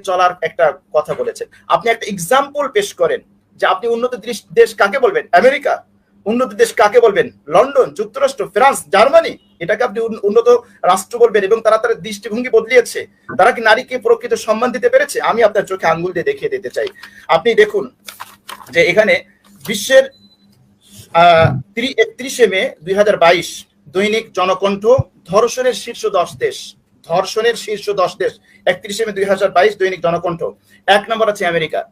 চলার একটা কথা বলেছে। আপনি একটা এক্সাম্পল পেশ করেন যে আপনি উন্নত দেশ- কাকে বলবেন? আমেরিকা। উন্নত দেশ কাকে বলবেন? লন্ডন, যুক্তরাষ্ট্র, ফ্রান্স, জার্মানি। এটাকে আপনি উন্নত রাষ্ট্র বলবেন এবং তারা তার দৃষ্টিভঙ্গি বদলিয়েছে। তারা কি নারীকে প্রকৃত সম্মান দিতে পেরেছে? আমি আপনার চোখে আঙ্গুল দিয়ে দেখিয়ে দিতে চাই। আপনি দেখুন যে এখানে বিশ্বের একত্রিশে মে দুই হাজার বাইশ দৈনিক জনকণ্ঠ ধর্ষণের শীর্ষ দশ দেশ। ধর্ষণের শীর্ষ দশ দেশ, একত্রিশে মে দুই হাজার বাইশ দৈনিক জনকণ্ঠ। এক নম্বর আছে আমেরিকা।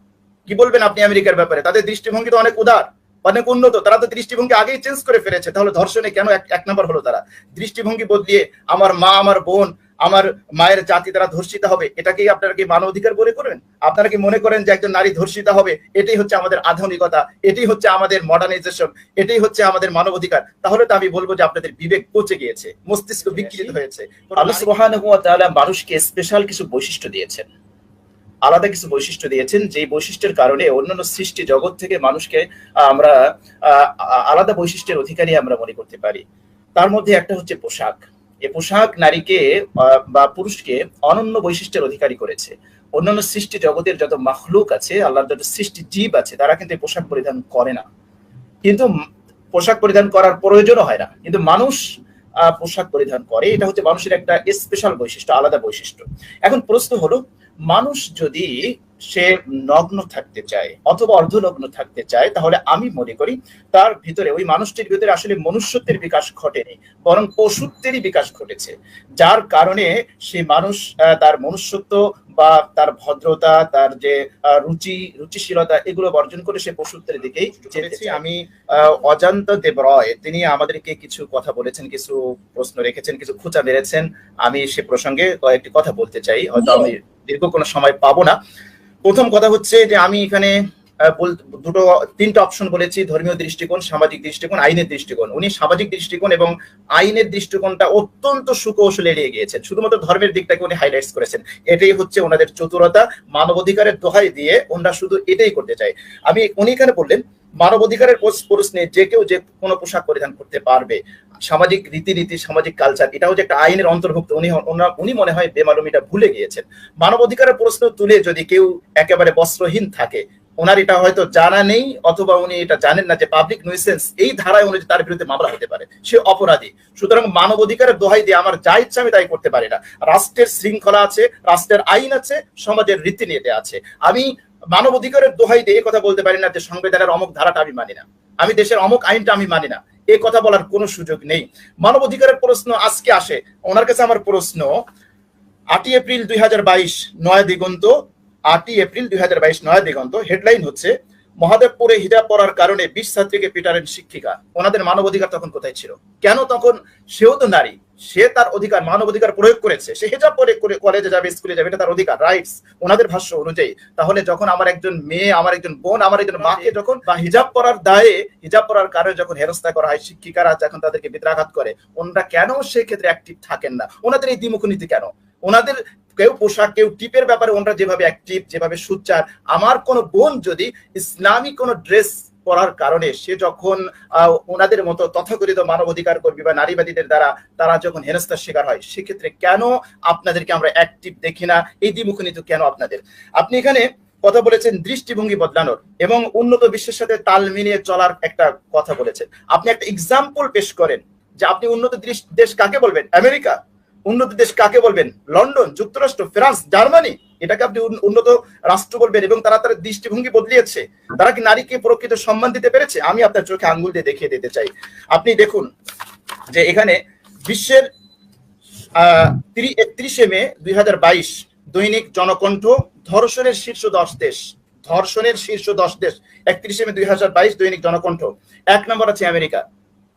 কি বলবেন আপনি আমেরিকার ব্যাপারে? তাদের দৃষ্টিভঙ্গি তো অনেক উদার, অনেক উন্নত। তারা তো দৃষ্টিভঙ্গি আগেই চেঞ্জ করে ফেলেছে। তাহলে ধর্ষণে কেন এক- নম্বর হলো তারা? দৃষ্টিভঙ্গি বদলিয়ে আমার মা, আমার বোন আমার মায়ের জাতি দ্বারা ধর্ষিত হবে এটাকেই আপনারা কি মানব অধিকার বলে করেন আপনারা কি মনে করেন যে একজন নারী ধর্ষিত হবে? এটাই হচ্ছে আমাদের আধুনিকতা এটাই হচ্ছে আমাদের মডার্নাইজেশন এটাই হচ্ছে আমাদের মানব অধিকার তাহলে তো আমি বলব যে আপনাদের বিবেক পচে গিয়েছে মস্তিষ্ক বিকৃত হয়েছে। আল্লাহ সুবহানাহু ওয়া তাআলা মানুষকে স্পেশাল কিছু বৈশিষ্ট্য দিয়েছেন। আলাদা কিছু বৈশিষ্ট্য দিয়েছেন যেই বৈশিষ্ট্যের কারণে অন্যান্য সৃষ্টি জগৎ থেকে মানুষকে আমরা আহ, আলাদা বৈশিষ্ট্যের অধিকারী আমরা মনে করতে পারি। তার মধ্যে একটা হচ্ছে পোশাক। এই পোশাক নারীকে বা পুরুষকে অনন্য বৈশিষ্ট্যের অধিকারী করেছে। অন্যান্য সৃষ্টি জগতের যত মাখলুক আছে, আল্লাহর যত সৃষ্টি জীব আছে, তারা কিন্তু পোশাক পরিধান করে না। কিন্তু পোশাক পরিধান করার প্রয়োজনও হয় না। কিন্তু মানুষ পোশাক পরিধান করে। এটা হচ্ছে মানুষের একটা স্পেশাল বৈশিষ্ট্য, আলাদা বৈশিষ্ট্য। এখন প্রশ্ন হলো, মানুষ যদি সে নগ্ন থাকতে চায় অথবা অর্ধনগ্ন থাকতে চায় তাহলে আমি মনে করি তার ভিতরে ওই মানুষটির ভিতরে আসলে মনুষ্যত্বের বিকাশ ঘটেনি বরং পশুত্বেরই বিকাশ ঘটেছে। যার কারণে সে মানুষ আহ, তার মনুষ্যত্ব বা তার ভদ্রতা তার যে আহ, রুচি রুচিশীলতা এগুলো বর্জন করে সে পশুত্বের দিকেই যেতে চায়। আমি। আহ, অজান্ত দেব রয় তিনি আমাদেরকে কিছু কথা বলেছেন কিছু প্রশ্ন রেখেছেন কিছু খুঁচা মেরেছেন আমি সে প্রসঙ্গে কয়েকটি কথা বলতে চাই। হয়তো আমি দীর্ঘ কোনো সময় পাবো না। প্রথম কথা হচ্ছে যে আমি এখানে দুটো, তিনটা অপশন বলেছি, ধর্মীয় দৃষ্টিকোণ, সামাজিক দৃষ্টিকোণ, আইনের দৃষ্টিকোণ। উনি সামাজিক দৃষ্টিকোণ এবং আইনের দৃষ্টিকোণটা অত্যন্ত সুকৌশলে এড়িয়ে গিয়েছেন। শুধুমাত্র ধর্মের দিকটাকে উনি হাইলাইটস করেছেন। এটাই হচ্ছে ওনাদের চতুরতা, মানবাধিকারের দোহাই দিয়ে ওনারা শুধু এটাই করতে চায়। আমি, উনি এখানে বললেন মানবাধিকারের প্রশ্নে যে কেউ যে কোনো পোশাক পরিধান করতে পারবে। সামাজিক রীতিনীতি, সামাজিক কালচার এটাও যে একটা আইনের অন্তর্ভুক্ত, উনি উনি মনে হয় বেমালুমিটা ভুলে গিয়েছেন। মানবাধিকারের প্রশ্ন তুলে যদি কেউ একেবারে বস্ত্রহীন থাকে, ওনার এটা হয়তো জানা নেই, অথবা উনি এটা জানেন না যে পাবলিক নুইসেন্স এই ধারায় অনুযায়ী তার বিরুদ্ধে মামলা হতে পারে, সে অপরাধী। সুতরাং মানবাধিকারের দোহাই দিয়ে আমার যা ইচ্ছা আমি তাই করতে পারি না। রাষ্ট্রের শৃঙ্খলা আছে, রাষ্ট্রের আইন আছে, সমাজের রীতিনীতি আছে। আমি মানবাধিকারের দোহাই দিয়ে কথা বলতে পারি না যে সংবিধানের অমুক ধারাটা আমি মানি না। আমি দেশের অমুক আইনটা আমি মানি না। এই কথা বলার কোনো সুযোগ নেই। মানবাধিকারের প্রশ্ন আজকে আসে। ওনার কাছে আমার প্রশ্ন, আটই এপ্রিল দুই হাজার বাইশ, নয় দিগন্ত। আটই এপ্রিল দুই হাজার বাইশ, নয় দিগন্ত। হেডলাইন হচ্ছে, মহাদেবপুরে হিজাব পড়ার কারণে বিশ ছাত্রীকে পিটারেন শিক্ষিকা। ওনাদের মানবাধিকার তখন কোথায় ছিল? কেন তখন সেও তো নারী? সে তার অধিকার, মানবাধিকার প্রয়োগ করেছে, সে হিজাব পরে করে কলেজে যাবে স্কুলে যাবে, এটা তার অধিকার রাইটস ওনাদের ভাষ্য অনুযায়ী। তাহলে যখন আমার একজন মেয়ে, আমার একজন বোন, আমার একজন মাকে যখন বা হিজাব পরার দায়ে, হিজাব পরার কারণে যখন হেরস্তা করা হয়, শিক্ষিকারা যখন তাদেরকে বিদ্রাঘাত করে, ওনারা কেন সেক্ষেত্রে অ্যাক্টিভ থাকেন না? ওনাদের এই দ্বিমুখ নীতি কেন? ওনাদের কেউ পোশাক, কেউ টিপের ব্যাপারে ওনারা যেভাবে অ্যাক্টিভ যেভাবে সুচার, আমার কোনো বোন যদি ইসলামিক কোনো ড্রেস পরার কারণে সে যখন ওনাদের মতো তথাকথিত মানবাধিকার কর্মী বা নারীবাদীদের দ্বারা তারা যখন হেনস্থার শিকার হয়, সেক্ষেত্রে কেন আপনাদেরকে আমরা অ্যাক্টিভ দেখি না? এই দ্বিমুখ নীতি কেন আপনাদের? আপনি এখানে কথা বলেছেন দৃষ্টিভঙ্গি বদলানোর এবং উন্নত বিশ্বের সাথে তাল মিলিয়ে চলার একটা কথা বলেছেন। আপনি একটা এক্সাম্পল পেশ করেন যে আপনি উন্নত দেশ কাকে বলবেন? আমেরিকা। উন্নত দেশ কাকে বলবেন? লন্ডন, যুক্তরাষ্ট্র, ফ্রান্স, জার্মানি। এটাকে আপনি উন্নত রাষ্ট্র বলবেন এবং তারা তার দৃষ্টিভঙ্গি বদলিয়েছে। তারা কি নারীকে প্রকৃত সম্মান দিতে পেরেছে? আমি আপনার চোখে আঙ্গুল দিয়ে দেখিয়ে দিতে চাই। আপনি দেখুন যে এখানে বিশ্বের একত্রিশে মে দুই হাজার বাইশ দৈনিক জনকণ্ঠ, ধর্ষণের শীর্ষ দশ। দেশ ধর্ষণের শীর্ষ দশ দেশ। একত্রিশে মে দুই হাজার বাইশ দৈনিক জনকণ্ঠ। এক নম্বর আছে আমেরিকা।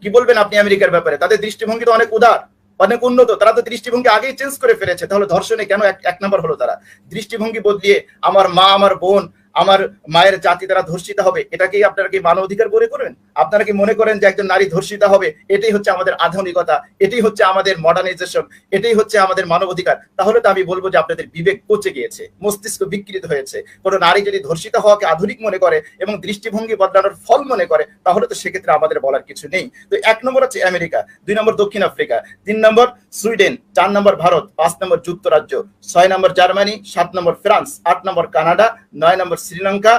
কি বলবেন আপনি আমেরিকার ব্যাপারে? তাদের দৃষ্টিভঙ্গি তো অনেক উদার। অনেক উন্নত, তারা তো দৃষ্টিভঙ্গি আগেই চেঞ্জ করে ফেলেছে। তাহলে ধর্ষণে কেন এক নম্বর হলো তারা? দৃষ্টিভঙ্গি বদলিয়ে আমার মা, আমার বোন আমার মায়ের জাতি দ্বারা ধর্ষিত হবে, এটাকেই আপনারা কি মানব অধিকার মনে করেন? আপনারা কি মনে করেন যে একজন নারী ধর্ষিত হবে? এটাই হচ্ছে আমাদের আধুনিকতা, এটাই হচ্ছে আমাদের মডার্নাইজেশন এটাই হচ্ছে আমাদের মানব অধিকার। তাহলে তো আমি বলব যে আপনাদের বিবেক পচে গিয়েছে, মস্তিষ্ক বিকৃত হয়েছে। কোনো নারী যদি ধর্ষিত হওয়াকে আধুনিক মনে করে এবং দৃষ্টিভঙ্গি বদলানোর ফল মনে করে, তাহলে তো সেক্ষেত্রে আমাদের বলার কিছু নেই। তো এক নম্বর হচ্ছে আমেরিকা, দুই নম্বর দক্ষিণ আফ্রিকা, তিন নম্বর সুইডেন, চার নম্বর ভারত, পাঁচ নম্বর যুক্তরাজ্য, ছয় নম্বর জার্মানি, সাত নম্বর ফ্রান্স, আট নম্বর কানাডা, নয় নম্বর শ্রীলঙ্কা,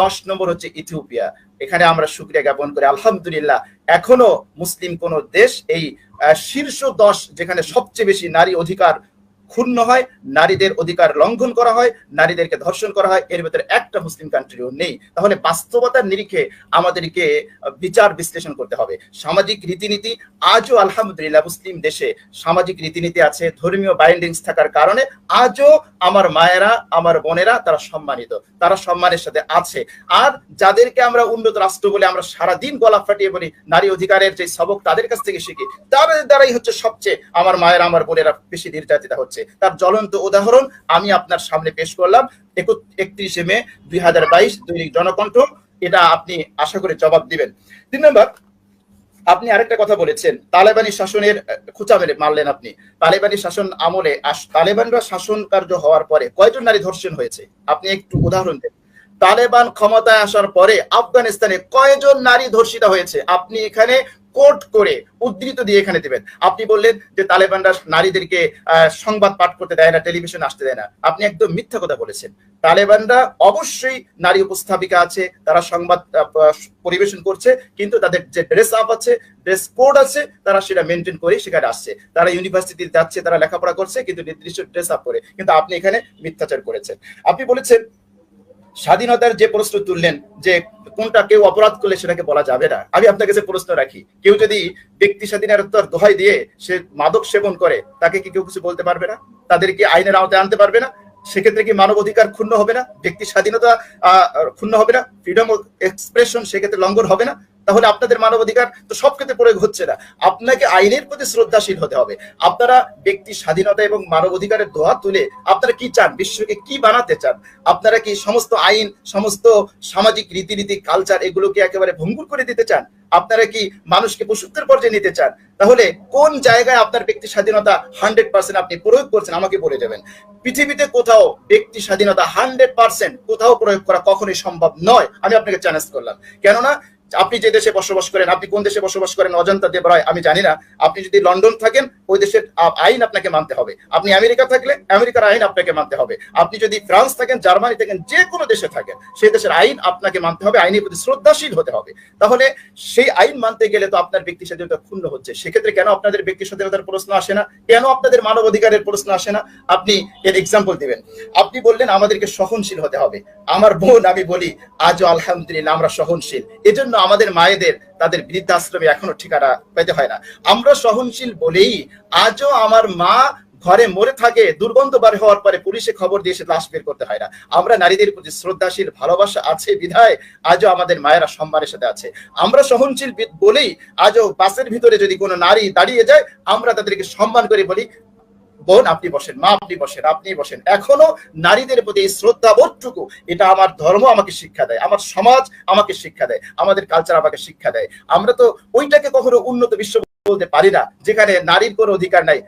দশ নম্বর হচ্ছে ইথিওপিয়া। এখানে আমরা সুক্রিয়া জ্ঞাপন করি। আলহামদুলিল্লাহ, এখনও মুসলিম কোন দেশ এই শীর্ষ দশ যেখানে সবচেয়ে বেশি নারী অধিকার ক্ষুণ্ণ হয়, নারীদের অধিকার লঙ্ঘন করা হয়, নারীদেরকে ধর্ষণ করা হয়, এর ভিতরে একটা মুসলিম কান্ট্রিও নেই। তাহলে বাস্তবতার নিরিখে আমাদেরকে বিচার বিশ্লেষণ করতে হবে। সামাজিক রীতিনীতি আজও আলহামদুলিল্লাহ মুসলিম দেশে সামাজিক রীতিনীতি আছে, ধর্মীয় বাইন্ডিংস থাকার কারণে আজও আমার মায়েরা, আমার বোনেরা তারা সম্মানিত, তারা সম্মানের সাথে আছে। আর যাদেরকে আমরা উন্নত রাষ্ট্র বলে আমরা সারাদিন গলা ফাটিয়ে বলি, নারী অধিকারের যে সবক তাদের কাছ থেকে শিখি, তাদের দ্বারাই হচ্ছে সবচেয়ে আমার মায়েরা, আমার বোনেরা বেশি নির্যাতিতা হচ্ছে। তার জ্বলন্ত উদাহরণ আমি আপনার সামনে পেশ করলাম। একত্রিশে মে দুই হাজার বাইশ দৈনিক জনকণ্ঠ। এটা আপনি আশা করে জবাব দিবেন। তিন নম্বর, আপনি আরেকটা কথা বলেছেন। তালেবানি শাসনের খুঁচা মেরে মারলেন আপনি। তালেবানি শাসন আমলে তালেবানরা শাসন কার্য হওয়ার পরে কয়জন নারী ধর্ষণ হয়েছে? আপনি একটু উদাহরণ দেন। তালেবান ক্ষমতায় আসার পরে আফগানিস্তানে কয়জন নারী ধর্ষিত হয়েছে? আপনি এখানে কোট করে উদ্ধৃত দিয়ে এখানে দিবেন। আপনি বললেন যে তালেবানরা নারীদেরকে সংবাদ পাঠ করতে দেয় না, টেলিভিশন আসতে দেয় না। আপনি একদম মিথ্যা কথা বলেছেন। তালেবানরা অবশ্যই নারী উপস্থাপিকা আছে, তারা সংবাদ পরিবেশন করছে, কিন্তু তাদের যে ড্রেস আপ আছে, ড্রেস কোড আছে, তারা সেটা মেনটেন করে সেখানে আসছে। তারা ইউনিভার্সিটি যাচ্ছে, তারা লেখাপড়া করছে, কিন্তু নির্দিষ্ট ড্রেস আপ করে। কিন্তু আপনি এখানে মিথ্যাচার করেছেন। আপনি বলেছেন স্বাধীনতার যে প্রশ্ন তুললেন যে কোনটা কেউ অপরাধ করলে সেটাকে বলা যাবে না, আমি আপনার কাছে প্রশ্ন রাখি। কেউ যদি ব্যক্তি স্বাধীনতার দোহাই দিয়ে সে মাদক সেবন করে, তাকে কি কেউ কিছু বলতে পারবে না? তাদেরকে আইনের আওতায় আনতে পারবে না? সেক্ষেত্রে কি মানব অধিকার ক্ষুণ্ণ হবে না? ব্যক্তি স্বাধীনতা ক্ষুণ্ণ হবে না? ফ্রিডম এক্সপ্রেশন সেক্ষেত্রে লঙ্ঘন হবে না? তাহলে আপনাদের মানব অধিকার তো সব ক্ষেত্রে প্রয়োগ হচ্ছে না। আপনাকে আইনের প্রতি শ্রদ্ধাশীল হতে হবে। আপনারা ব্যক্তি স্বাধীনতা এবং মানব অধিকারের দোয়া তুলে আপনারা কি চান? বিশ্বকে কি বানাতে চান? আপনারা কি সমস্ত আইন, সমস্ত সামাজিক রীতিনীতি কালচার এগুলোকে একেবারে ভঙ্গুর করে দিতে চান? আপনারা কি মানুষকে পশুত্বের পর্যায়ে নিতে চান? তাহলে কোন জায়গায় আপনার ব্যক্তি স্বাধীনতা হান্ড্রেড পার্সেন্ট আপনি প্রয়োগ করছেন আমাকে বলে দেবেন। পৃথিবীতে কোথাও ব্যক্তি স্বাধীনতা হান্ড্রেড পার্সেন্ট কোথাও প্রয়োগ করা কখনোই সম্ভব নয়। আমি আপনাকে চ্যালেঞ্জ করলাম। কেননা আপনি যে দেশে বসবাস করেন, আপনি কোন দেশে বসবাস করেন, অজন্তা দেব রায় আমি জানি না। আপনি যদি লন্ডন থাকেন, ওই দেশের আইন আপনাকে মানতে হবে। আপনি আমেরিকা থাকলে, আমেরিকার আইন আপনাকে মানতে হবে। আপনি যদি ফ্রান্স থাকেন, জার্মানি থাকেন, যে কোনো দেশে থাকেন, সেই দেশের আইন আপনাকে মানতে হবে, আইনের প্রতি শ্রদ্ধাশীল হতে হবে। তাহলে সেই আইন মানতে গেলে তো আপনার ব্যক্তি স্বাধীনতা ক্ষুণ্ণ হচ্ছে। সেক্ষেত্রে কেন আপনাদের ব্যক্তি স্বাধীনতার প্রশ্ন আসে না? কেন আপনাদের মানব অধিকারের প্রশ্ন আসে না? আপনি এর এক্সাম্পল দিবেন। আপনি বললেন, আমাদেরকে সহনশীল হতে হবে। আমার বোন, আমি বলি, আজও আলহামদুলিল্লাহ, আমরা সহনশীল। এজন্য আমাদের মায়েদের, তাদের বৃদ্ধাশ্রমে এখনও ঠিকানা পেতে হয় না। আমরা সহনশীল বলেই আজও আমার মা ঘরে মরে থাকে, দুর্গন্ধ বার হওয়ার পরে পুলিশে খবর দিয়ে সে লাশ বের করতে হয় না। আমরা নারীদের প্রতি শ্রদ্ধাশীল, ভালোবাসা আছে বিধায় আজও আমাদের মায়েরা সম্মানের সাথে আছে। আমরা সহনশীল বলেই আজও বাসের ভিতরে যদি কোনো নারী দাঁড়িয়ে যায়, আমরা তাদেরকে সম্মান করে বলি বোন, আপনি বসেন, মা, আপনি বসেন আপনি বসেন। এখনও নারীদের প্রতি এই শ্রদ্ধা বোধটুকু এটা আমার ধর্ম আমাকে শিক্ষা দেয়, আমার সমাজ আমাকে শিক্ষা দেয়, আমাদের কালচার আমাকে শিক্ষা দেয়। আমরা তো ওইটাকে কখনো উন্নত বিশ্ব বলতে পারি না, যেখানে নারীর কোনো অধিকার নাই।